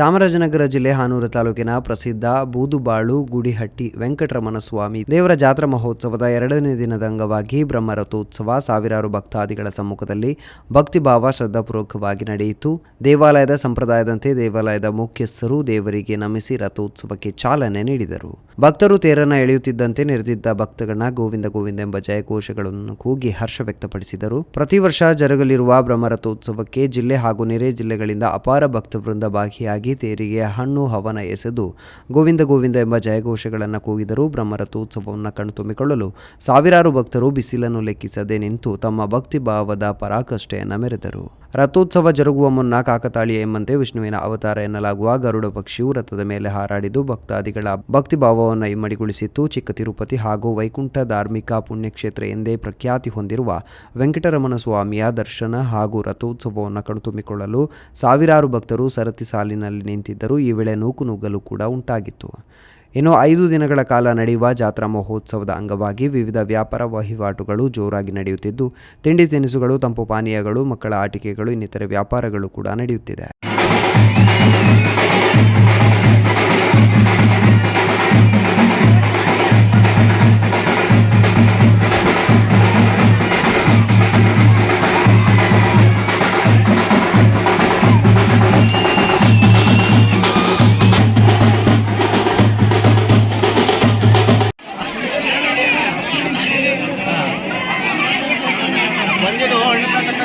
ಚಾಮರಾಜನಗರ ಜಿಲ್ಲೆ ಹಾನೂರು ತಾಲೂಕಿನ ಪ್ರಸಿದ್ಧ ಬೂದುಬಾಳು ಗುಡಿಹಟ್ಟಿ ವೆಂಕಟರಮಣ ಸ್ವಾಮಿ ದೇವರ ಜಾತ್ರಾ ಮಹೋತ್ಸವದ ಎರಡನೇ ದಿನದ ಅಂಗವಾಗಿ ಬ್ರಹ್ಮರಥೋತ್ಸವ ಸಾವಿರಾರು ಭಕ್ತಾದಿಗಳ ಸಮ್ಮುಖದಲ್ಲಿ ಭಕ್ತಿಭಾವ ಶ್ರದ್ಧಾಪೂರ್ವಕವಾಗಿ ನಡೆಯಿತು. ದೇವಾಲಯದ ಸಂಪ್ರದಾಯದಂತೆ ದೇವಾಲಯದ ಮುಖ್ಯಸ್ಥರು ದೇವರಿಗೆ ನಮಿಸಿ ರಥೋತ್ಸವಕ್ಕೆ ಚಾಲನೆ ನೀಡಿದರು. ಭಕ್ತರು ತೇರನ್ನು ಎಳೆಯುತ್ತಿದ್ದಂತೆ ನೆರೆದಿದ್ದ ಭಕ್ತಗಣ ಗೋವಿಂದ ಗೋವಿಂದ ಎಂಬ ಜಯಘೋಷಗಳನ್ನು ಕೂಗಿ ಹರ್ಷ ವ್ಯಕ್ತಪಡಿಸಿದರು. ಪ್ರತಿ ವರ್ಷ ಜರುಗಲಿರುವ ಬ್ರಹ್ಮರಥೋತ್ಸವಕ್ಕೆ ಜಿಲ್ಲೆ ಹಾಗೂ ನೆರೆ ಜಿಲ್ಲೆಗಳಿಂದ ಅಪಾರ ಭಕ್ತವೃಂದ ಭಾಗಿಯಾಗಿ ತೇರಿಗೆ ಹಣ್ಣು ಹವನ ಎಸೆದು ಗೋವಿಂದ ಗೋವಿಂದ ಎಂಬ ಜಯಘೋಷಗಳನ್ನು ಕೂಗಿದರು ಬ್ರಹ್ಮರಥೋತ್ಸವವನ್ನು ಕಣ್ತುಂಬಿಕೊಳ್ಳಲು ಸಾವಿರಾರು ಭಕ್ತರು ಬಿಸಿಲನ್ನು ಲೆಕ್ಕಿಸದೆ ನಿಂತು ತಮ್ಮ ಭಕ್ತಿ ಭಾವದ ಪರಾಕಷ್ಟೆಯನ್ನು ಮೆರೆದರು. ರಥೋತ್ಸವ ಜರುಗುವ ಮುನ್ನ ಕಾಕತಾಳಿಯ ಎಂಬಂತೆ ವಿಷ್ಣುವಿನ ಅವತಾರ ಎನ್ನಲಾಗುವ ಗರುಡ ಪಕ್ಷಿಯು ರಥದ ಮೇಲೆ ಹಾರಾಡಿದ್ದು ಭಕ್ತಾದಿಗಳ ಭಕ್ತಿ ಭಾವವನ್ನು ಇಮ್ಮಡಿಗೊಳಿಸಿತ್ತು ಚಿಕ್ಕ ತಿರುಪತಿ ಹಾಗೂ ವೈಕುಂಠ ಧಾರ್ಮಿಕ ಪುಣ್ಯಕ್ಷೇತ್ರ ಎಂದೇ ಪ್ರಖ್ಯಾತಿ ಹೊಂದಿರುವ ವೆಂಕಟರಮಣ ಸ್ವಾಮಿಯ ದರ್ಶನ ಹಾಗೂ ರಥೋತ್ಸವವನ್ನು ಕಣ್ತುಂಬಿಕೊಳ್ಳಲು ಸಾವಿರಾರು ಭಕ್ತರು ಸರತಿ ಸಾಲಿನಲ್ಲಿ ನಿಂತಿದ್ದರು ಈ ವೇಳೆ ನೂಕು ನುಗ್ಗಲು ಕೂಡ ಉಂಟಾಗಿತ್ತು. ಇನ್ನು ಐದು ದಿನಗಳ ಕಾಲ ನಡೆಯುವ ಜಾತ್ರಾ ಮಹೋತ್ಸವದ ಅಂಗವಾಗಿ ವಿವಿಧ ವ್ಯಾಪಾರ ವಹಿವಾಟುಗಳು ಜೋರಾಗಿ ನಡೆಯುತ್ತಿದ್ದು, ತಿಂಡಿ ತಿನಿಸುಗಳು, ತಂಪು ಪಾನೀಯಗಳು, ಮಕ್ಕಳ ಆಟಿಕೆಗಳು, ಇನ್ನಿತರೆ ವ್ಯಾಪಾರಗಳು ಕೂಡ ನಡೆಯುತ್ತಿದೆ.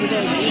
presidente.